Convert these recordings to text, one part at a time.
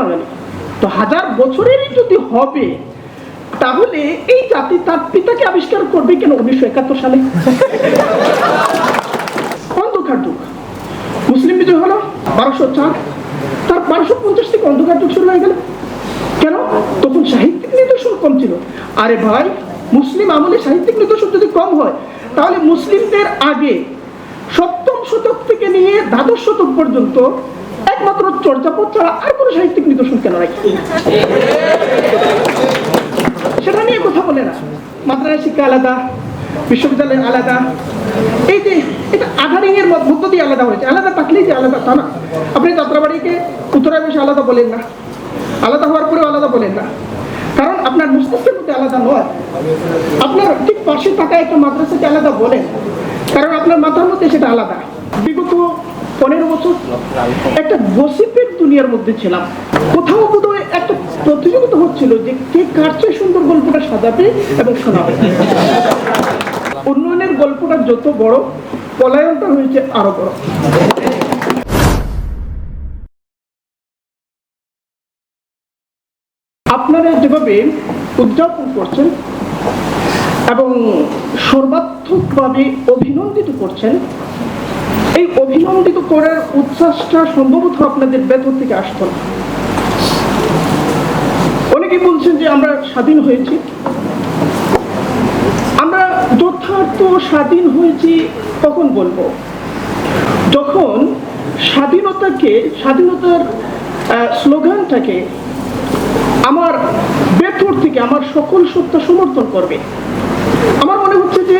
বাঙালি। তো হাজার বছরেরই যদি হবে, তাহলে এই জাতি তার পিতাকে আবিষ্কার করবে কেন উনিশশো একাত্তর সালে? অন্ধকার যুগ মুসলিম বিজয় হলো বারোশো চার। তার বারোশো পঞ্চাশ থেকে অন্ধকার যুগ শুরু হয়ে গেল। কেন? তখন সাহিত্যিক নিদর্শন কম ছিল। আরে ভাই, মুসলিম আমলে সাহিত্যিক নিদর্শন যদি কম হয়, তাহলে মুসলিমদের আগে সপ্তম শতক থেকে নিয়ে দ্বাদশ শতক পর্যন্ত একমাত্র চর্যাপদ ছাড়া আর কোনো সাহিত্যিক নিদর্শন কেন নাই সেটা নিয়ে কথা বলে না। মাদ্রাসা শিক্ষা আলাদা, বিশ্ববিদ্যালয় আলাদা। এই যে, এটা আধারিং এর মধ্য দিয়ে আলাদা হয়েছে আলাদা থাকলেই যে আলাদা তা না। আপনি যাত্রাবাড়িকে উত্তরায় বসে আলাদা বলেন না। আলাদা হওয়ার পরেও আলাদা বলেন না। কারণ আপনার মস্তিষ্কের মধ্যে আলাদা নয়। আপনার ঠিক পাশে থাকা একটা মাদ্রাসাকে আলাদা বলেন। কারণ আপনার মাথার মধ্যে সেটা আলাদা। বিগত পনেরো বছর একটা গসিপের দুনিয়ার মধ্যে ছিলাম। কোথাও একটা প্রতিযোগিতা হচ্ছিল যে কে সুন্দর গল্পটা সাজাবে এবং শোনাবে। উন্নয়নের গল্পটা যত বড়, পলায়নটা হয়েছে আরও বড়। আপনারা যেভাবে উদযাপন করছেন এবং সর্বাত্মকভাবে অভিনন্দিত করছেন এই অভিনন্দিত করার উচ্ছ্বাসটা সম্ভবত আপনাদের ভেতর থেকে আসত না। অনেকে বলছেন যে আমরা স্বাধীন হয়েছি। আমরা যথার্থ স্বাধীন হয়েছি কখন বলব? যখন স্বাধীনতাকে, স্বাধীনতার স্লোগানটাকে আমার ভেতর থেকে, আমার সকল সত্তা সমর্থন করবে। আমার মনে হচ্ছে যে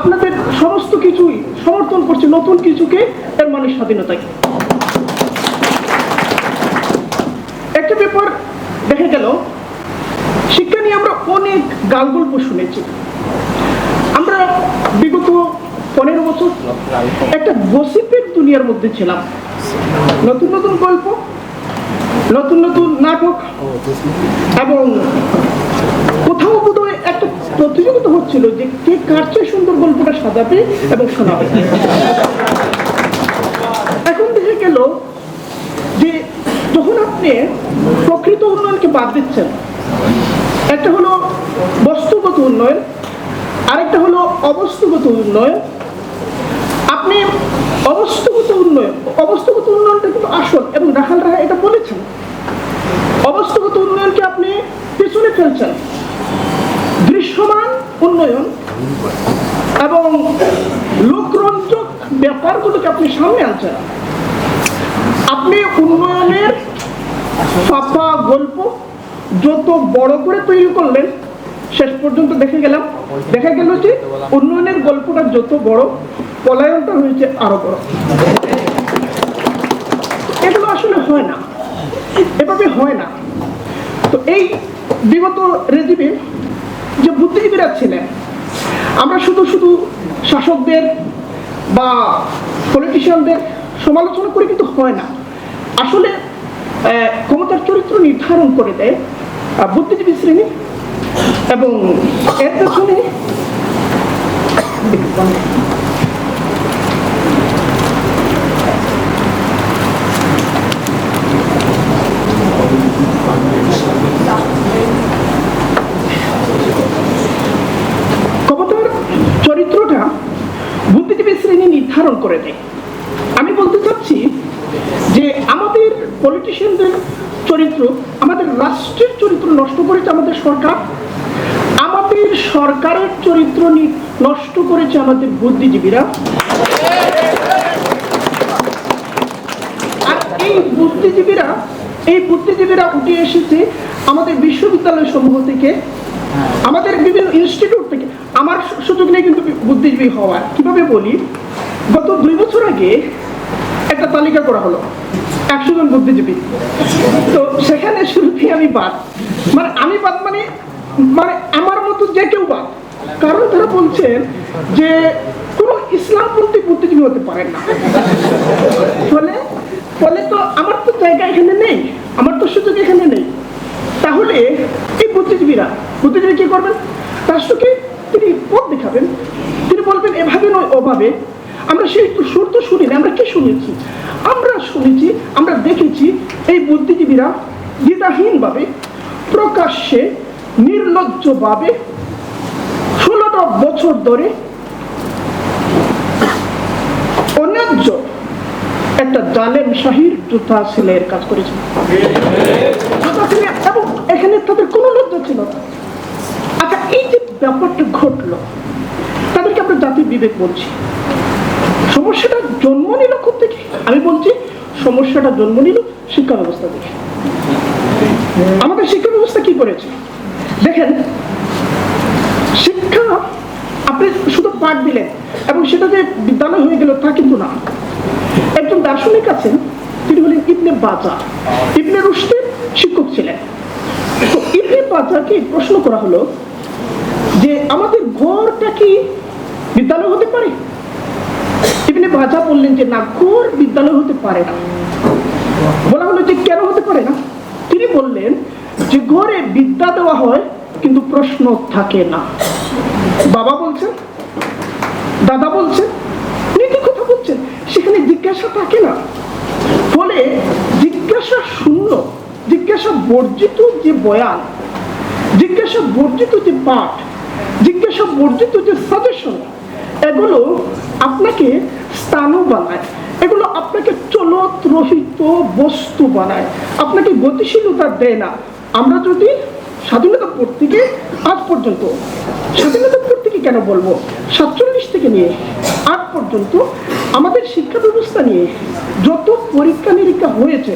আপনাদের সমস্ত কিছুই সমর্থন করছে নতুন কিছুকে এর মানে স্বাধীনতাকে। একটা ব্যাপার দেখা গেল, শিক্ষা নিয়ে আমরা অনেক গাল গল্প শুনেছি আমরা বিগত পনেরো বছর একটা গসিপের দুনিয়ার মধ্যে ছিলাম। নতুন নতুন গল্প, নতুন নতুন নাটক এবং কোথাও প্রতিযোগিতা হচ্ছিল যে কে কার চেয়ে সুন্দর গল্পটা সাজাবে এবং শোনাবে। এখন দেখে গেল যে যখন আপনি প্রকৃত উন্নয়নকে বাদ দিচ্ছেন, একটা হলো বস্তুগত উন্নয়ন, আরেকটা হলো অবস্তুগত উন্নয়ন। আপনি অবস্তুগত উন্নয়ন, অবস্তুগত উন্নয়নটা কিন্তু আসল এবং রাখাল রাহা এটা বলেছেন। অবস্থাগত উন্নয়নকে আপনি পেছনে ফেলছেন। দৃশ্যমান উন্নয়ন এবং লোকরঞ্জক ব্যাপারগুলোকে আপনি সামনে আনছেন। আপনি উন্নয়নের ফাঁপা গল্প যত বড় করে তৈরি করলেন, শেষ পর্যন্ত দেখে গেলাম। দেখা গেল যে উন্নয়নের গল্পটা যত বড়, পলায়নটা হয়েছে আরও বড়। এগুলো আসলে হয় না। এভাবে হয় না। তো এই বিগত রেজিমে যে বুদ্ধিজীবীরা ছিলেন, আমরা শুধু শুধু শাসকদের বা পলিটিশিয়ানদের সমালোচনা করে কিন্তু হয় না। আসলে ক্ষমতার চরিত্র নির্ধারণ করে দেয় বুদ্ধিজীবী শ্রেণি এবং এর পেছনে ক্ষমতার চরিত্রটা বুদ্ধিজীবী শ্রেণি নির্ধারণ করে দেয় আমি বলতে চাচ্ছি যে আমাদের পলিটিশিয়ানদের চরিত্র আমাদের রাষ্ট্রের চরিত্র নষ্ট করেছে আমাদের সরকার, আমাদের সরকারের চরিত্র নষ্ট করেছে আমাদের বুদ্ধিজীবীরা। আর এই বুদ্ধিজীবীরা এই বুদ্ধিজীবীরা উঠে এসেছে আমাদের বিশ্ববিদ্যালয় সমূহ থেকে, আমাদের বিভিন্ন ইনস্টিটিউট থেকে। আমার সুযোগ নেই কিন্তু বুদ্ধিজীবী হওয়ার। কীভাবে বলি? গত দুই বছর আগে একটা তালিকা করা হলো। একশো জন বুদ্ধিজীবী। তো সেখানে শুরুতেই আমি বাদ? মানে আমি বাদ মানে মানে আমার মতো যে কেউ বাদ। কারণ তারা বলছেন যে কোনো ইসলামপন্থী বুদ্ধিজীবী হতে পারেন না। ফলে ফলে তো আমার তো জায়গা এখানে নেই, আমার তো সুযোগ এখানে নেই। তাহলে এই বুদ্ধিজীবীরা, বুদ্ধিজীবী কি করবেন? রাষ্ট্রকে তিনি পথ দেখাবেন। তিনি বলবেন, এভাবে নয়, ওভাবে। আমরা সেই সুর তো শুনি না, আমরা কি শুনেছি? আমরা শুনেছি, আমরা দেখেছি, এই বুদ্ধিজীবীরা দ্বিধাহীনভাবে প্রকাশ্যে নির্লজ্জভাবে ষোলোটা বছর ধরে অন্যায্য একটা জালেম শাহির জুতা সেলাইয়ের কাজ করেছে। এবং এখানে তাদের কোনো ছিল না। আচ্ছা এই যে ব্যাপারটা ঘটলো, তাদেরকে আমরা জাতির বিবেক বলছি। সমস্যাটা জন্ম নিল থেকে আমি বলছি, সমস্যাটা জন্ম নিল শিক্ষা ব্যবস্থা থেকে। আমাদের শিক্ষা ব্যবস্থা কি করেছে? দেখেন, শিক্ষা আপনি শুধু পাঠ দিলেন এবং সেটা যে বিদ্যালয় হয়ে গেল তা কিন্তু না। একজন দার্শনিক আছেন, তিনি হলেন ইবনে বাজা। ইবনে রুশদের শিক্ষক ছিলেন। তো ইবনে বাজাকে প্রশ্ন করা হলো যে, আমাদের ঘরটা কি বিদ্যালয় হতে পারে? ইবনে বাজা বললেন যে না ঘর বিদ্যালয় হতে পারে না। বলা হলো যে কেন হতে পারে না? তিনি বললেন যে ঘরে বিদ্যা দেওয়া হয় কিন্তু প্রশ্ন থাকে না। বাবা বলছেন, দাদা বলছেন নীতি কথা বলছেন, সেখানে জিজ্ঞাসা থাকে না। ফলে জিজ্ঞাসা শূন্য, জিজ্ঞাসা বর্জিত যে বয়ান, জিজ্ঞাসা বর্জিত যে পাঠ, জিজ্ঞাসা বর্জিত যে সাজেশন এগুলো আপনাকে স্থানও বানায়। এগুলো আপনাকে চলত রহিত বস্তু বানায়। আপনাকে গতিশীলতা দেয় না। আমরা যদি স্বাধীনতা থেকে আজ পর্যন্ত, স্বাধীনতা থেকে কেন বলব? সাতচল্লিশ থেকে নিয়ে আজ পর্যন্ত আমাদের শিক্ষা ব্যবস্থা নিয়ে যত পরীক্ষা নিরীক্ষা হয়েছে,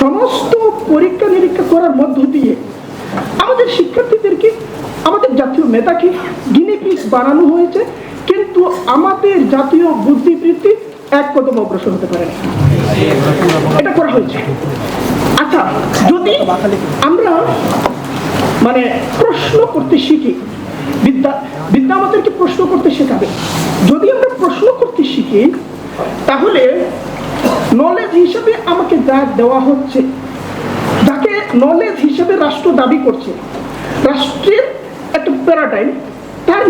সমস্ত পরীক্ষা নিরীক্ষা করার মধ্য দিয়ে আমাদের শিক্ষার্থীদেরকে, আমাদের জাতীয় নেতাকে গিনিপিক বানানো হয়েছে। কিন্তু আমাদের জাতীয় বুদ্ধিবৃত্তি এক কদম অগ্রসর হতে পারে এটা করা হয়েছে। আচ্ছা যদি আমরা মানে প্রশ্ন করতে শিখি, বিদ্যা বিদ্যা আমাদেরকে প্রশ্ন করতে শেখাবে। যদি আমরা প্রশ্ন করতে শিখি, তাহলে নলেজ হিসেবে আমাকে যা দেওয়া হচ্ছে, যাকে নলেজ হিসেবে রাষ্ট্র দাবি করছে, রাষ্ট্রের একটা প্যারাডাইম তার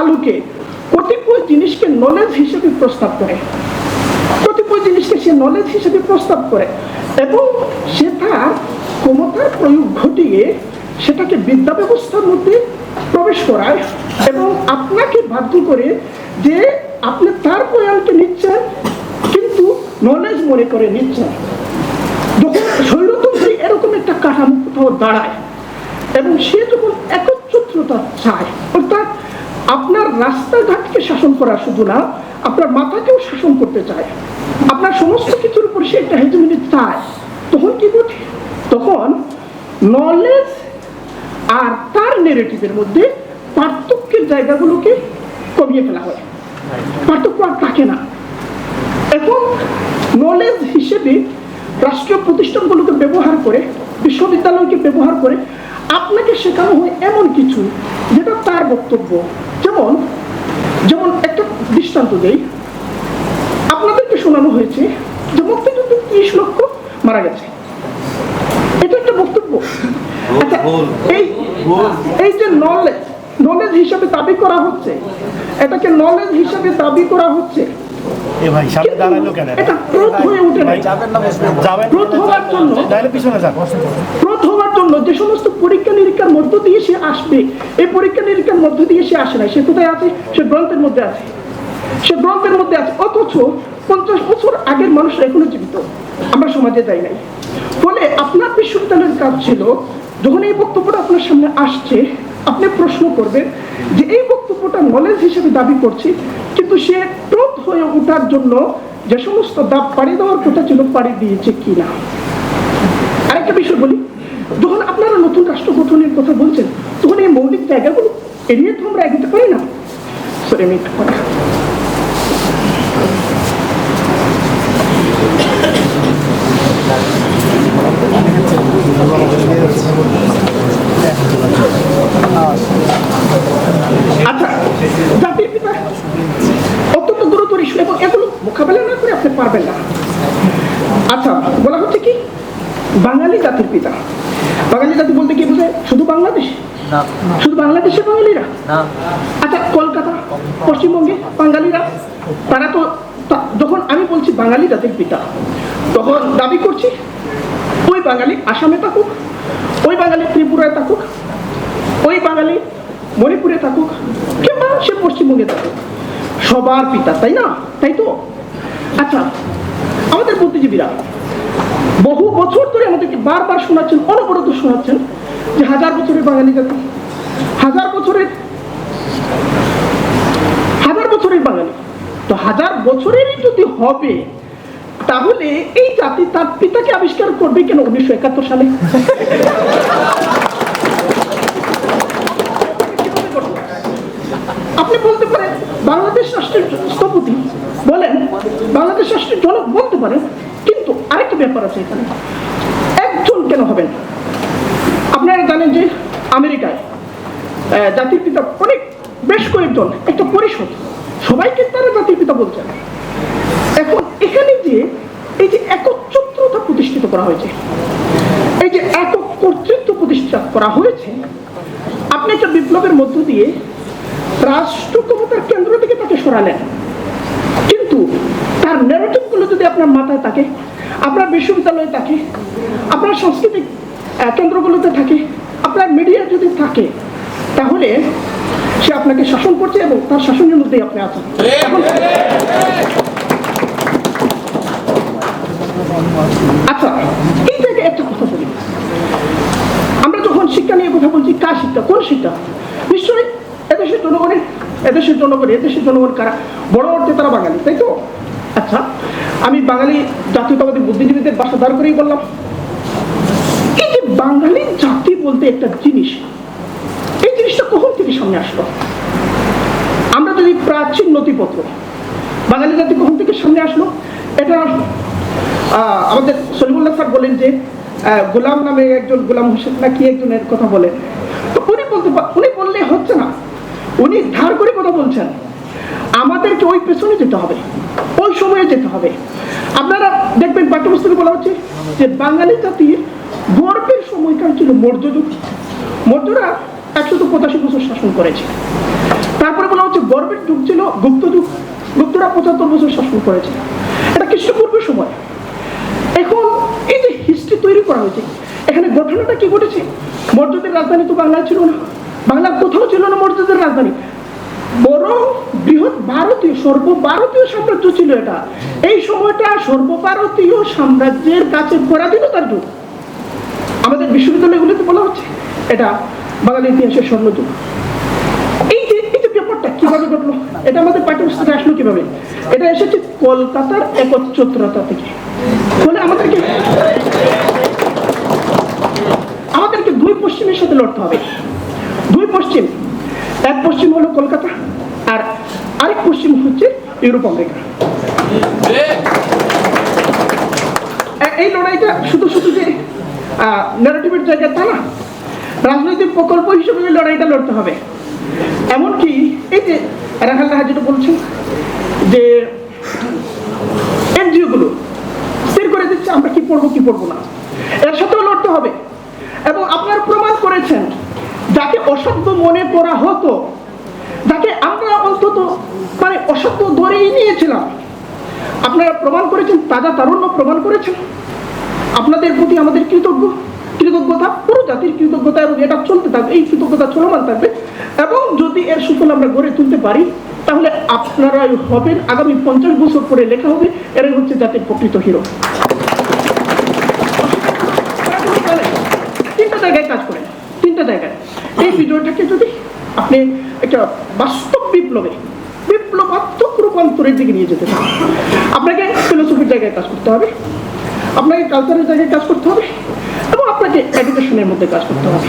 আলোকে কতিপয় জিনিসকে নলেজ হিসেবে প্রস্তাব করে। কতিপয় জিনিসকে সে নলেজ হিসেবে প্রস্তাব করে এবং সে তার ক্ষমতার প্রয়োগ ঘটিয়ে সেটাকে বিদ্যা ব্যবস্থার মধ্যে প্রবেশ করায় এবং আপনাকে বাধ্য করে যে আপনি তার বয়ানকে নিচ্ছেন, কিন্তু নলেজ মনে করে নিচ্ছেন। যখন শৈলতন্ত্রী এরকম একটা কাঠামো কোথাও দাঁড়ায় এবং সে যখন একত্রতা চায়, অর্থাৎ আপনার রাস্তাঘাটকে শাসন করা শুধু না, আপনার মাথাকেও শাসন করতে চায়। আপনার সমস্ত কিছুর উপর সে একটা হেজমিনি চায়। তখন কি বুঝি তখন নলেজ আর তার নেগেটিভের মধ্যে পার্থক্যের জায়গাগুলোকে কমিয়ে ফেলা হয়। পার্থক্য আর থাকে না। এখন নলেজ হিসেবে রাষ্ট্রীয় প্রতিষ্ঠানগুলোকে ব্যবহার করে, বিশ্ববিদ্যালয়কে ব্যবহার করে আপনাকে শেখানো হয় এমন কিছু যেটা তার বক্তব্য। যেমন যেমন একটা দৃষ্টান্ত দেই। আপনাদেরকে শোনানো হয়েছে যে মুক্তিযুদ্ধে ত্রিশ লক্ষ মারা গেছে। এটা একটা বক্তব্য। আচ্ছা এই এই যে নলেজ নলেজ হিসাবে দাবি করা হচ্ছে এটাকে নলেজ হিসাবে দাবি করা হচ্ছে। ক্রোধ হয়ে উঠে নাই। বসবেন হওয়ার জন্য তাহলে জন্য যে সমস্ত পরীক্ষা নিরীক্ষার মধ্য দিয়ে সে আসবে। এই পরীক্ষা নিরীক্ষার মধ্য দিয়ে সে আসে না সে কোথায় আছে? সে গ্রন্থের মধ্যে আছে। সে গ্রন্থের মধ্যে আছে। অথচ পঞ্চাশ বছর আগের মানুষ এখনও জীবিত। আমরা সমাজে যাই নাই। ফলে আপনার বিশ্ববিদ্যালয়ের কাজ ছিল, যখন এই বক্তব্যটা আপনার সামনে আসছে, আপনি প্রশ্ন করবেন যে এই বক্তব্যটা নলেজ হিসেবে দাবি করছি, কিন্তু সে ক্রোধ হয়ে ওঠার জন্য যে সমস্ত দাব পাড়ি দেওয়ার কথা ছিল, পাড়ি দিয়েছে কিনা? আরেকটা বিষয় বলি। যখন আপনারা নতুন রাষ্ট্র গঠনের কথা বলছেন, তখন এই মৌলিক জায়গাগুলো এড়িয়ে তো আমরা এগোতে পারি না। আচ্ছা আচ্ছা বলা হচ্ছে কি? বাঙালি জাতির পিতা। বাঙালি জাতি বলতে কি বোঝায়? শুধু বাংলাদেশ? শুধু বাংলাদেশের বাঙালিরা? আচ্ছা কলকাতা পশ্চিমবঙ্গে বাঙালিরা? তারা তো যখন আমি বলছি বাঙালি জাতির পিতা তখন দাবি করছি ওই বাঙালি আসামে থাকুক ওই বাঙালি ত্রিপুরায় থাকুক ওই বাঙালি মণিপুরে থাকুক কিংবা সে পশ্চিমবঙ্গে থাকুক। সবার পিতা তাই না? তাই তো? আচ্ছা আমাদের বুদ্ধিজীবীরা বহু বছর ধরে আমাদেরকে বারবার শোনাচ্ছেন, অনবরত শোনাচ্ছেন যে হাজার বছরের বাঙালি জাতি হাজার বছরের হাজার বছরের বাঙালি। তো হাজার বছরেরই যদি হবে, তাহলে এই জাতি তার পিতাকে আবিষ্কার করবে কেন উনিশশো একাত্তর সালে? আপনি বলতে পারেন, বাংলাদেশ রাষ্ট্রের স্থপতি বলেন, বাংলাদেশ রাষ্ট্রের জনক বলতে পারেন কিন্তু আরেকটা ব্যাপার আছে এখানে। একজন কেন হবেন আপনারা জানেন যে আমেরিকায় জাতির পিতা অনেক বেশ কয়েকজন একটা পরিষদ। সবাইকে তারা জাতির পিতা বলছেন। এখন এখানে যে এই যে একচ্ছত্রতা প্রতিষ্ঠিত করা হয়েছে, এই যে একক কর্তৃত্ব প্রতিষ্ঠা করা হয়েছে, আপনি একটা বিপ্লবের মধ্য দিয়ে রাষ্ট্র ক্ষমতার কেন্দ্র থেকে তাকে সরালেন। কিন্তু তার ন্যারেটিভগুলো যদি আপনার মাথায় থাকে আপনার বিশ্ববিদ্যালয়ে থাকে, আপনার সাংস্কৃতিক কেন্দ্রগুলোতে থাকে, আপনার মিডিয়া যদি থাকে, তাহলে সে আপনাকে শাসন করছে এবং তার শাসনের মধ্যেই আপনি আছেন। আচ্ছা জায়গায় একটা কথা বলি। আমরা যখন শিক্ষা নিয়ে কথা বলছি, কার শিক্ষা, কোন শিক্ষা? নিশ্চয়ই এদেশের জনগণের, এদেশের জনগণ এদেশের জনগণ কারা? বড় অর্থে তারা বাঙালি, তাই তো? আমি বাঙালি জাতীয়তাবাদী বুদ্ধিজীবীদের বাসা দাঁড় করেই বললাম। এই যে বাঙালি জাতি বলতে একটা জিনিস, এই জিনিসটা কখন থেকে সামনে আসলো? আমরা যদি প্রাচীন নথিপত্র, বাঙালি জাতি কখন থেকে সামনে আসলো? এটা আমাদের সলিমুল্লাহ স্যার বলেন যে গোলাম নামে একজন গোলাম হোসেন না কি একজনের কথা বলেন তো উনি বলতে উনি বললে হচ্ছে না। উনি ধার করে কথা বলছেন। আমাদেরকে ওই পেছনে যেতে হবে, ওই সময়ে যেতে হবে। আপনারা দেখবেন পাঠ্যপুস্তকে বলা হচ্ছে যে বাঙালি জাতির গর্বের সময়কাল ছিল মৌর্য যুগ মৌর্যরা একশত পঁচাশি বছর শাসন করেছে। তারপরে বলা হচ্ছে গর্বের যুগ ছিল গুপ্ত যুগ গুপ্তরা পঁচাত্তর বছর শাসন করেছে। এটা খ্রিস্টপূর্বের সময়। এখন এই যে হিস্ট্রি তৈরি করা হয়েছে, এখানে ঘটনাটা কি ঘটেছে? মর্যাদের রাজধানী তো বাংলায় ছিল না। বাংলার কোথাও ছিল না মর্যাদের রাজধানী। বরং বৃহৎ ভারতীয়, সর্বভারতীয় সাম্রাজ্য ছিল এটা। এই সময়টা সর্বভারতীয় সাম্রাজ্যের কাছে পরাধীনতার যুগ আমাদের বিশ্ববিদ্যালয়গুলোতে বলা হচ্ছে এটা বাঙালি ইতিহাসের স্বর্ণযুগ। এই ব্যাপারটা কীভাবে ঘটলো, এটা আমাদের আসলো কীভাবে? এটা এসেছে কলকাতার থেকে। আমাদেরকে আমাদেরকে দুই পশ্চিমের সাথে লড়তে হবে। দুই পশ্চিম এক পশ্চিম হলো কলকাতা আর আরেক পশ্চিম হচ্ছে ইউরোপ, আমেরিকা। এই লড়াইটা শুধু শুধু যে ন্যারেটিভের জায়গা তা না, রাজনৈতিক প্রকল্প হিসেবে এই লড়াইটা লড়তে হবে। এমনকি এই যে রাখাল রাহা যেটা বলছেন, যে এনজিওগুলো স্থির করে দিচ্ছে, আমরা কি পড়ব কি পড়ব না। এর সাথেও লড়তে হবে। এবং আপনারা প্রমাণ করেছেন যাকে অসভ্য মনে করা হতো, যাকে আমরা অন্তত মানে অসভ্য ধরেই নিয়েছিলাম। আপনারা প্রমাণ করেছেন, তাজা তারুণ্য প্রমাণ করেছেন। আপনাদের প্রতি আমাদের কৃতজ্ঞ, কৃতজ্ঞতা, পুরো জাতির কৃতজ্ঞতা এবং এটা চলতে থাকবে, এই কৃতজ্ঞতা চলমান থাকবে। এবং যদি এর সুফল আমরা গড়ে তুলতে পারি, তাহলে আপনারাই হবেন আগামী পঞ্চাশ বছর পরে লেখা হবে, এরাই হচ্ছে জাতির প্রকৃত হিরো। তিনটা জায়গায় কাজ করেন, তিনটা জায়গায়। এই বিজয়টাকে যদি আপনি একটা বাস্তব বিপ্লবে, বিপ্লবাত্মক রূপান্তরের দিকে নিয়ে যেতে চান, আপনাকে ফিলোসফির জায়গায় কাজ করতে হবে, আপনাকে কালচারের জায়গায় কাজ করতে হবে এবং আপনাকে এডুকেশনের মধ্যে কাজ করতে হবে।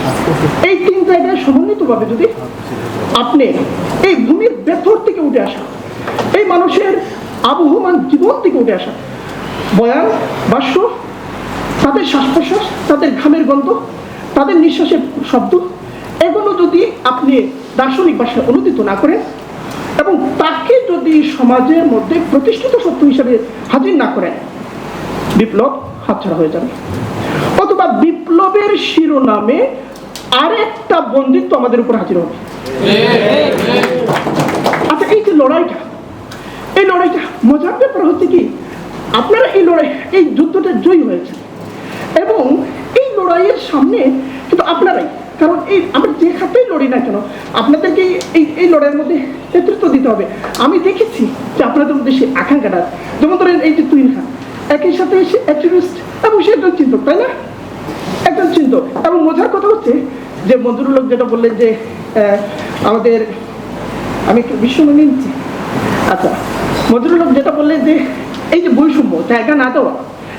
এই তিন জায়গায় সমন্বিতভাবে যদি আপনি এই ভূমির ভেতর থেকে উঠে আসা, এই মানুষের আবহমান জীবন থেকে উঠে আসা, বয়ান ভাষ্য তাদের শ্বাস প্রশ্বাস তাদের ঘামের গন্ধ, তাদের নিঃশ্বাসের শব্দ এগুলো যদি আপনি দার্শনিক ভাষায় অনুদিত না করেন এবং তাকে যদি সমাজের মধ্যে প্রতিষ্ঠিত সত্য হিসাবে হাজির না করেন, বিপ্লব হাতছাড়া হয়ে যাবে। অথবা বিপ্লবের শিরোনামে আরেকটা বন্দিত্ব আমাদের উপর হাজির হবে। আচ্ছা এই যে লড়াইটা, এই লড়াইটা মজার ব্যাপার হচ্ছে কি, আপনারা এই লড়াই, এই যুদ্ধটা জয়ী হয়েছে। এবং এই লড়াইয়ের সামনে কিন্তু আপনারাই কারণ এই আমরা যে খাতেই লড়ি না কেন, আপনাদেরকে এই এই লড়াইয়ের মধ্যে নেতৃত্ব দিতে হবে। আমি দেখেছি যে আপনাদের মধ্যে সেই আকাঙ্ক্ষাটা। যেমন ধরেন এই যে তুইন খান, একই সাথে সে অ্যাক্টিভিস্ট এবং সে একজন চিন্তক, তাই না? একজন চিন্তক। এবং মজার কথা হচ্ছে যে মঞ্জুরুল হক যেটা বললেন যে আমাদের আমি একটু বিশ্বমণি নিচ্ছি। আচ্ছা মজুরুল হক যেটা বললেন যে, এই যে বৈষম্য, জায়গা না দেওয়া,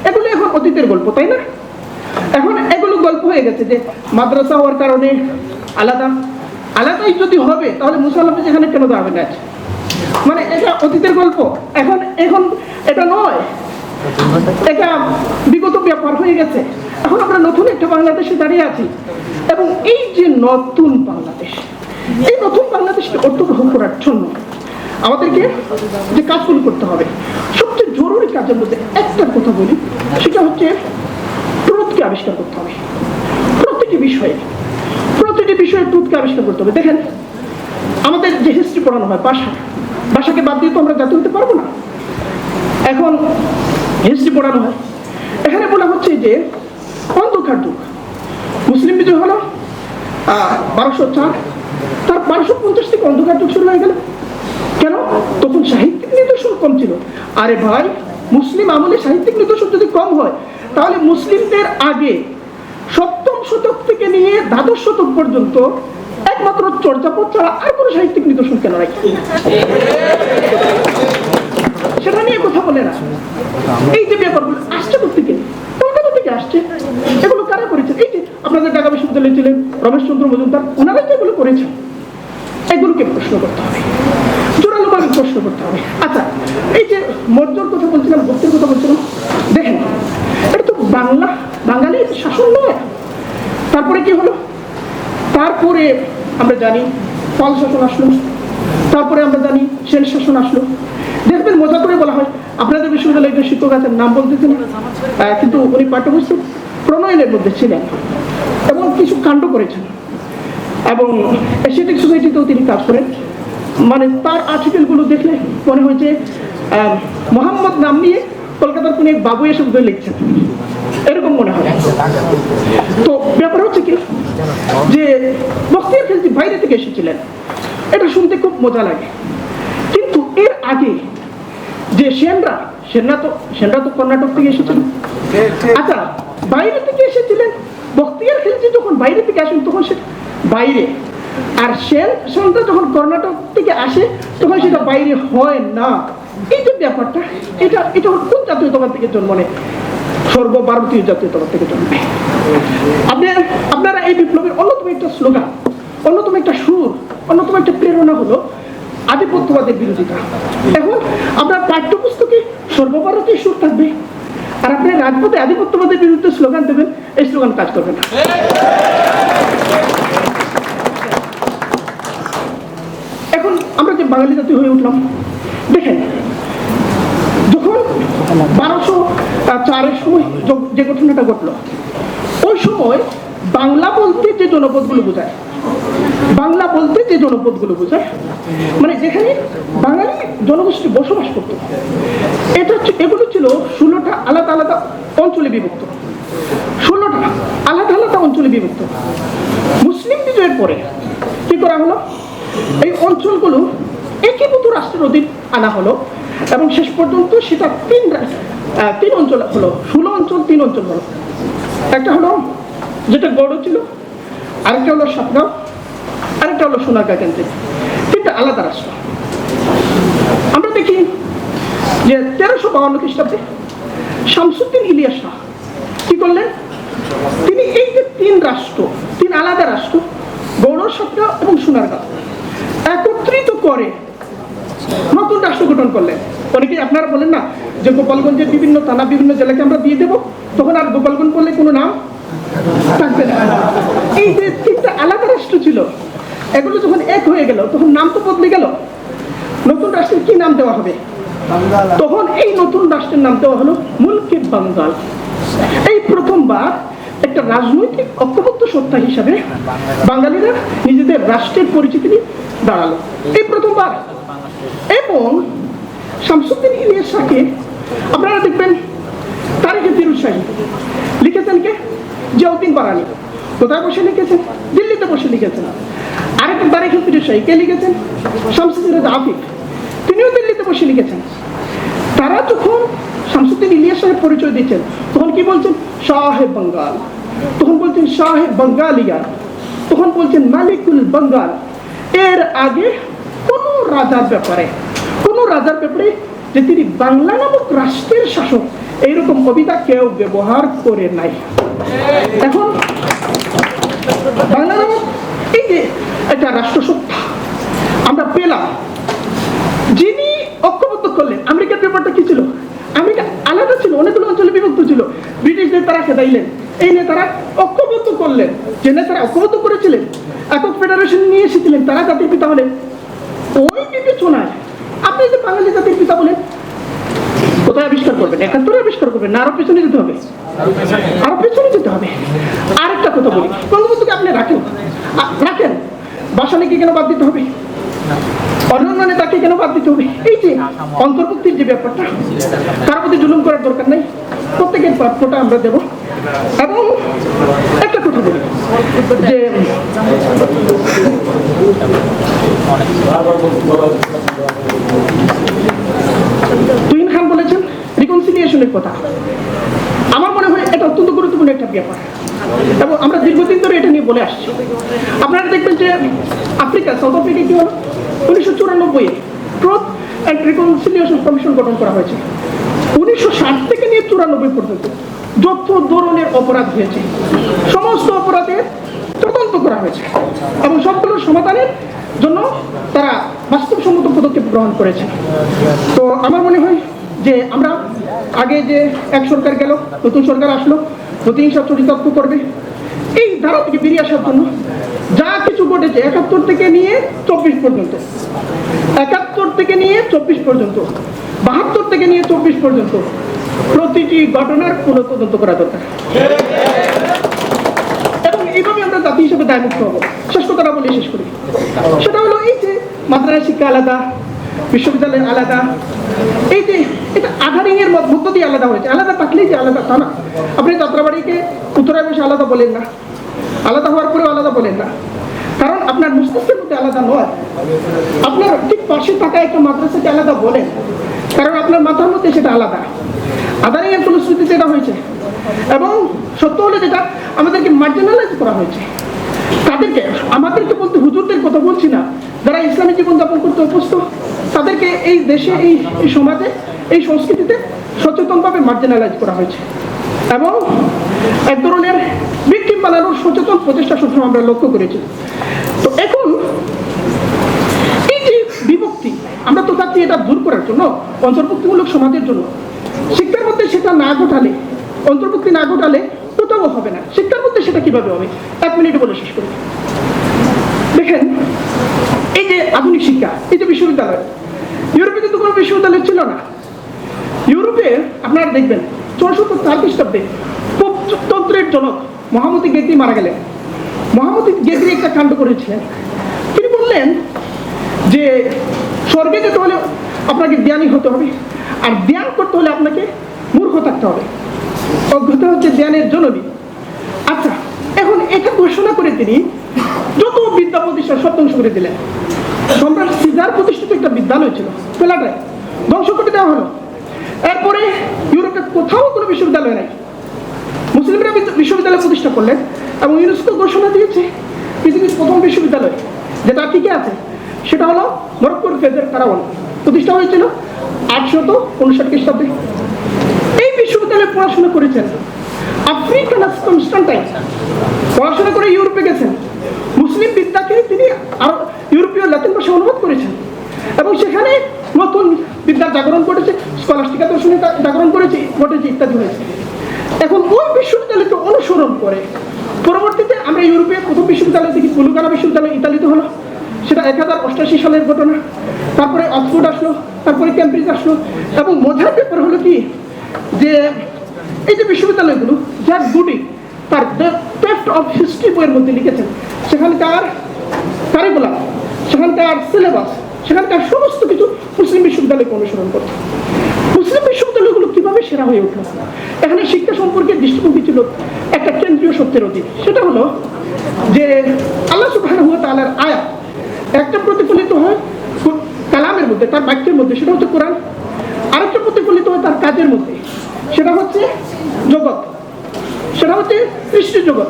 এগুলো এখন অতীতের গল্প, তাই না? এখন হয়ে গেছে যে মাদ্রাসা হওয়ার কারণে আলাদা। আলাদাই যদি হবে, তাহলে মুসলমান যেখানে কেন যাবে না? মানে এটা অতীতের গল্প। এখন এখন এটা নয়। এটা বিগত ব্যাপার হয়ে গেছে। এখন আমরা নতুন একটা বাংলাদেশে দাঁড়িয়ে আছি। এবং এই যে নতুন বাংলাদেশ, এই নতুন বাংলাদেশকে অর্থগ্রহণ করার জন্য আমাদেরকে যে কাজগুলো করতে হবে, সবচেয়ে জরুরি কাজের মধ্যে একটা কথা বলি, সেটা হচ্ছে ট্রুথকে আবিষ্কার করতে হবে। প্রতিটি বিষয়ে প্রতিটি বিষয়ে ট্রুথকে আবিষ্কার করতে হবে। দেখেন, আমাদের যে হিস্ট্রি পড়ানো হয় ভাষা ভাষাকে বাদ দিয়ে তো আমরা জাতি হতে পারব না। এখন হিস্ট্রি পড়ানো হয়। এখানে বলা হচ্ছে যে, অন্ধকার যুগ মুসলিম বিজয় হলো বারোশো চার। তার বারোশো পঞ্চাশ থেকে অন্ধকার যুগ শুরু হয়ে গেল। কেন? তখন সাহিত্যিক নিদর্শন কম ছিল। আরে ভাই, মুসলিম আমলে সাহিত্যিক নিদর্শন যদি কম হয় তাহলে মুসলিমদের আগে সপ্তম শতক থেকে নিয়ে দ্বাদশ শতক পর্যন্ত একমাত্র চর্যাপদ ছাড়া আর কোনো সাহিত্যিক নিদর্শন কেন রাখি সেটা নিয়ে কথা বলে না। এই যে ব্যাপারগুলো আসছে থেকে কলকাতা থেকে আসছে। এগুলো কারা করেছেন এই যে আপনাদের ঢাকা বিশ্ববিদ্যালয়ে ছিলেন রমেশচন্দ্র মজুমদার, ওনারাই তো এগুলো করেছেন। এগুলোকে প্রশ্ন করতে হবে। জোরালোভাবে প্রশ্ন করতে হবে। আচ্ছা এই যে মর্যর কথা বলছিলাম, ভক্তির কথা বলছিলাম, দেখেন বাংলা বাঙালির শাসন নয়। তারপরে কি হলো? তারপরে আমরা জানি পাল শাসন আসলো। তারপরে আমরা জানি সেন শাসন আসলো। দেখবেন মজা করে বলা হয়, আপনাদের বিশ্ববিদ্যালয়ে একজন শিক্ষক আছেন, নাম বলতেছেন। কিন্তু উনি পাঠ্যপুস্তক প্রণয়নের মধ্যে ছিলেন এবং কিছু কাণ্ড করেছেন। এবং এশিয়াটিক সোসাইটিতেও তিনি কাজ করেন। মানে তার আর্টিকেলগুলো দেখলে মনে হয় যে মোহাম্মদ নাম নিয়ে কলকাতার কোনো এক বাবু এসে বোধহয় লিখছেন। এরকম মনে হয়। তো ব্যাপার হচ্ছে কি, যে বক্তিয়ার খেলছি বাইরে থেকে এসেছিলেন, এটা শুনতে খুব মজা লাগে। কিন্তু এর আগে যে সেনরা সেনরা তো সেনরা তো কর্ণাটক থেকে এসেছিল। আচ্ছা বাইরে থেকে এসেছিলেন, বক্তিয়ার খেলছি যখন বাইরে থেকে আসেন, তখন সেটা বাইরে। আর সেন সেনটা যখন কর্ণাটক থেকে আসে, তখন সেটা বাইরে হয় না। এই যে ব্যাপারটা, এটা এটা কোন জাতীয়তাবাদ থেকে জন্ম নেয়? সর্বভারতীয় জাতীয়তাবাদ থেকে জন্ম নেয়। আপনার আপনারা এই বিপ্লবের অন্যতম একটা স্লোগান, অন্যতম একটা সুর, অন্যতম একটা প্রেরণা হলো আধিপত্যবাদের বিরোধিতা। এখন আপনার পাঠ্যপুস্তকে সর্বভারতীয় সুর থাকবে, আর আপনি রাজপথে আধিপত্যবাদের বিরুদ্ধে স্লোগান দেবেন, এই স্লোগান কাজ করবে না। এখন আমরা যে বাঙালি জাতি হয়ে উঠলাম, দেখেন যখন বারোশো চারের সময় যে ঘটনাটা ঘটলো, ওই সময় বাংলা বলতে যে জনপদগুলো বোঝায়, বাংলা বলতে যে জনপদগুলো বোঝায় মানে যেখানে বাঙালি জনগোষ্ঠী বসবাস করতো, এটা এগুলো ছিল ষোলোটা আলাদা আলাদা অঞ্চলে বিভক্ত। ষোলোটা আলাদা আলাদা অঞ্চলে বিভক্ত। মুসলিম বিজয়ের পরে কি করা হলো? এই অঞ্চলগুলো একীভূত রাষ্ট্রের অধীন আনা হলো। এবং শেষ পর্যন্ত সেটা তিন তিন অঞ্চল হলো, ষোলো অঞ্চল, তিন অঞ্চল হলো। একটা হলো যেটা গড় ছিল, আরেকটা হলো সাতগাঁও আরেকটা হলো সোনারগাঁ কেন্দ্রিক। তিনটা আলাদা রাষ্ট্র। আমরা দেখি যে তেরোশো বাউন্ন খ্রিস্টাব্দে শামসুদ্দিন ইলিয়াস শাহ কি করলেন? তিনি এই যে তিন রাষ্ট্র, তিন আলাদা রাষ্ট্র গৌড় সাতগাঁও এবং সোনারগাঁও একত্রিত করে নতুন রাষ্ট্র গঠন করলেন। অনেকে আপনারা বলেন না যে গোপালগঞ্জের বিভিন্ন থানা বিভিন্ন জেলাকে আমরা দিয়ে দেবো। তখন আর গোপালগঞ্জ বললে কোনো নাম থাকবে না। এই যে তিনটা আলাদা রাষ্ট্র ছিল এগুলো যখন এক হয়ে গেল তখন নাম তো বদলে গেল। নতুন রাষ্ট্রের কি নাম দেওয়া হবে? তখন এই নতুন রাষ্ট্রের নাম দেওয়া হলো মুলকে বাঙ্গাল। এই প্রথমবার একটা রাজনৈতিক ঐক্যবদ্ধ সত্তা হিসাবে বাঙালিরা নিজেদের রাষ্ট্রের পরিচিতি দাঁড়াল। এই প্রথমবার এবং শামসুদ্দিন ইলিয়াস আপনারা দেখবেন তারিখে শাহী। লিখেছেন কে? জিয়াউদ্দিন বারানি। কোথায় বসে লিখেছেন? দিল্লিতে বসে লিখেছেন। আরেকটা তারিখ শাহী কে লিখেছেন? শামসুদ্দিন আফিফ। তিনিও দিল্লিতে বসে লিখেছেন। তারা যখন শামসুদ্দিন ইলিয়াস সাহেব পরিচয় দিচ্ছেন, তখন কি বলছেন? সাহেব বাঙ্গাল। তখন বলছেন সাহেব বাঙ্গালিয়া। তখন বলছেন, মালিকুল বাঙ্গাল। এর আগে রাজার ব্যাপারে, কোন রাজার ব্যাপারে যে তিনি বাংলা নামক রাষ্ট্রের শাসক, এইরকম কবিতা কেউ ব্যবহার করে নাই। এখন বাংলা নামক এই যে একটা রাষ্ট্রসত্তা, আমরা পেলাম। যিনি ঐক্যবদ্ধ করলেন, আমেরিকার ব্যাপারটা কি ছিল? আমেরিকা আলাদা ছিল, অনেকগুলো অঞ্চলে বিভক্ত ছিল। ব্রিটিশ নেতারা খেদাইলেন। এই নেতারা ঐক্যবদ্ধ করলেন। যে নেতারা ঐক্যবদ্ধ করেছিলেন, একক ফেডারেশন নিয়ে এসেছিলেন, তারা জাতির পিতা হলেন। ওই বিবেচনায় আপনি যে বাঙালি জাতির পিতা বলেন, কোথায় আবিষ্কার করবেন? একাত্তরে আবিষ্কার করবেন না? আরও পেছনে যেতে হবে। আরও পেছনে যেতে হবে। আরেকটা কথা বলি। বঙ্গবন্ধুকে আপনি রাখেন? রাখেন। বাসানিকে কেন বাদ দিতে হবে? অন্যান্য নেতাকে কেন বাদ দিতে হবে? এই যে অন্তর্ভুক্তির যে ব্যাপারটা, তার প্রতি জুলুম করার দরকার নেই। প্রত্যেকের প্রাপ্যটা আমরা দেব। এবং একটা কথা বলি, যে তুহিন খান বলেছেন রিকনসিলিয়েশনের কথা। আমার মনে হয় এটা অত্যন্ত গুরুত্বপূর্ণ একটা ব্যাপার। এবং আমরা দীর্ঘদিন ধরে এটা নিয়ে বলে আসছি। আপনারা দেখবেন যে আফ্রিকা, সাউথ আফ্রিকা কি হলো? উনিশশো চুরানব্বই ট্রুথ অ্যান্ড রিকনসিলিয়েশন কমিশন গঠন করা হয়েছে। উনিশশো ষাট থেকে নিয়ে চুরানব্বই পর্যন্ত যত ধরনের অপরাধ হয়েছে। সমস্ত অপরাধের তদন্ত করা হয়েছে। এবং সবগুলোর সমাধানের জন্য তারা বাস্তবসম্মত পদক্ষেপ গ্রহণ করেছে। তো আমার মনে হয় যে আমরা আগে যে এক সরকার গেল, নতুন সরকার আসলো প্রতিহিংসা চরিতার্থ করবে, এই ধারা থেকে বেরিয়ে আসার জন্য যা কিছু ঘটেছে একাত্তর থেকে নিয়ে চব্বিশ পর্যন্ত, একাত্তর থেকে নিয়ে চব্বিশ পর্যন্ত, বাহাত্তর থেকে নিয়ে চব্বিশ পর্যন্ত প্রতিটি ঘটনার পুনঃ তদন্ত করা দরকার। এবং এইভাবে আমরা জাতি হিসেবে দায়মুক্ত হব। শেষ কথাটা বলে, শেষ করি। সেটা হলো এই যে মাদ্রাসা আলাদা? বিশ্ববিদ্যালয় আলাদা? এই যে এটা আধারিং এর মধ্য দিয়ে আলাদা হয়েছে। আলাদা থাকলেই যে আলাদা তা না। আপনি যাত্রাবাড়িকে উত্তরায় বসে আলাদা বলেন না। আলাদা হওয়ার পরেও আলাদা বলেন না। কারণ আপনার মস্তিষ্কের মধ্যে আলাদা নয়। আপনার ঠিক পাশে থাকা একটা মাদ্রাসাকে আলাদা বলেন। কারণ আপনার মাথার মধ্যে সেটা আলাদা। আদারিং এর ফলশ্রুতিতে এটা হয়েছে। এবং সত্য হলে যেটা আমাদেরকে মার্জিনালাইজ করা হয়েছে। তাদেরকে, আমাদেরকে বলতে হুজুরদের কথা বলছি না। যারা ইসলামী জীবনযাপন করতে অভ্যস্ত, তাদেরকে এই দেশে, এই সমাজে, এই সংস্কৃতিতে সচেতনভাবে মার্জিনালাইজ করা হয়েছে। এবং এক ধরনের ভিক্টিম বানানোর সচেতন প্রচেষ্টা সবসময় আমরা লক্ষ্য করেছি। তো এখন এই যে বিভক্তি, আমরা তো চাচ্ছি এটা দূর করার জন্য, অন্তর্ভুক্তিমূলক সমাজের জন্য। শিক্ষার মধ্যে সেটা না ঘটালে, অন্তর্ভুক্তি না ঘটালে কোথাও হবে না। শিক্ষার মধ্যে সেটা কীভাবে হবে? এক মিনিটে বলে শেষ করি। দেখেন, এই যে আধুনিক শিক্ষা, এই যে বিশ্ববিদ্যালয়, ইউরোপে কিন্তু কোনো বিশ্ববিদ্যালয় ছিল না। ইউরোপে আপনারা দেখবেন, চৌষট্টি চার খ্রিস্টাব্দে তন্ত্রের জনক মহামতি গেগরি মারা গেলেন। মহামতি গেগরি একটা কাণ্ড করেছিলেন। তিনি বললেন যে, স্বর্গে যেতে হলে আপনাকে জ্ঞানী হতে হবে, আর জ্ঞান করতে হলে আপনাকে মূর্খ থাকতে হবে। অজ্ঞতা হচ্ছে জ্ঞানের জননী। আচ্ছা এখন এটা ঘোষণা করে তিনি যত বিদ্যা প্রতিষ্ঠান সব করে দিলেন। সম্রাট সিজার প্রতিষ্ঠিত একটা বিদ্যালয় ছিল পেলাটায় ধ্বংস করে দেওয়া হলো। এরপরে ইউরোপে কোথাও কোনো বিশ্ববিদ্যালয় নাই। মুসলিমরা বিদ্য- বিশ্ববিদ্যালয় প্রতিষ্ঠা করলেন এবং ইউনেস্কো ঘোষণা দিয়েছে, পৃথিবীর প্রথম বিশ্ববিদ্যালয়। যেটা টিকে আছে? সেটা হলো মরক্কোর ফেজের কারাওয়ান প্রতিষ্ঠা হয়েছিল আটশত উনষাট খ্রিস্টাব্দে। বিশ্ববিদ্যালয়ে পড়াশোনা করেছেন। আফ্রিকানাস কনস্টান্টাইন পড়াশোনা করে ইউরোপে গেছেন। মুসলিম বিদ্যাকে তিনি আরও ইউরোপীয় ল্যাটিন ভাষা অনুবাদ করেছেন। এবং সেখানে নতুন বিদ্যার জাগরণ ঘটেছে স্কলাস্টিকা দর্শনের জাগরণ করেছে, ঘটেছে ইত্যাদি হয়েছে। এখন ওই বিশ্ববিদ্যালয়কে অনুসরণ করে। পরবর্তীতে আমরা ইউরোপে প্রথম বিশ্ববিদ্যালয় দেখি কুলুকানা বিশ্ববিদ্যালয় ইতালিতে হলো। সেটা এক হাজার অষ্টাশি সালের ঘটনা। তারপরে অক্সফোর্ড আসলো, তারপরে ক্যামব্রিজ আসলো। এবং মজার ব্যাপার হলো কি যে এই যে বিশ্ববিদ্যালয়গুলো, যার গুডি তার টেস্ট অফ হিস্ট্রি বইয়ের মধ্যে লিখেছেন, সেখানকার কারিকুলাম সেখানকার সিলেবাস সেখানকার সমস্ত কিছু মুসলিম বিশ্ববিদ্যালয়কে অনুসরণ করত মুসলিম বিশ্ববিদ্যালয়গুলো কীভাবে সেরা হয়ে উঠল? এখানে শিক্ষা সম্পর্কে দৃষ্টিভঙ্গি ছিল একটা কেন্দ্রীয় সত্যের অতীত। সেটা হলো যে আল্লাহ সুবাহ তালার আয়া একটা প্রতিফলিত হয় কালামের মধ্যে, তার বাক্যের মধ্যে, সেটা হচ্ছে কোরআন। আরেকটা প্রতিফলিত হয় তার কাজের মধ্যে। সেটা হচ্ছে জগৎ। সেটা হচ্ছে সৃষ্টি জগৎ।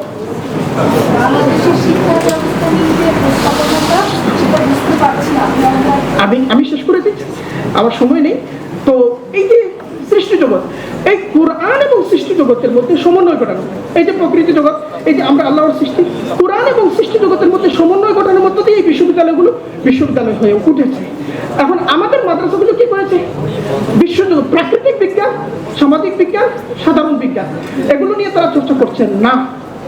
আমি আমি শেষ করে দিচ্ছি। আমার সময় নেই। তো এই যে সৃষ্টি জগৎ, এই কোরআন এবং সৃষ্টি জগতের মধ্যে সমন্বয় ঘটানো। এই যে প্রকৃতি জগৎ, এই যে আমরা আল্লাহর সৃষ্টি, কোরআন এবং সৃষ্টি জগতের মধ্যে সমন্বয় ঘটানোর মধ্য দিয়ে এই বিশ্ববিদ্যালয়গুলো বিশ্ববিদ্যালয় হয়ে উঠেছে। এখন আমাদের মাদ্রাসাগুলো কি করেছে বিশ্বজগৎ প্রাকৃতিক বিজ্ঞান, সামাজিক বিজ্ঞান, সাধারণ বিজ্ঞান, এগুলো নিয়ে তারা চর্চা করছেন না,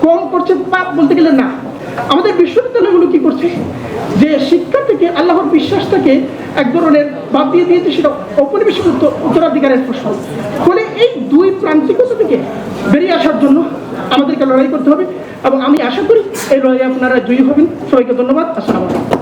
কম করছে পাপ বলতে গেলে না। আমাদের বিশ্ববিদ্যালয়গুলো কি করছে? যে শিক্ষা থেকে, আল্লাহর বিশ্বাসটাকে এক ধরনের বাদ দিয়ে দিয়েছে সেটা ঔপনিবেশিক উত্তরাধিকারের প্রশ্ন। ফলে এই দুই প্রান্তিকতা থেকে বেরিয়ে আসার জন্য আমাদেরকে লড়াই করতে হবে। এবং আমি আশা করি এই লড়াই আপনারা জয়ী হবেন। সবাইকে ধন্যবাদ। আসসালামু আলাইকুম।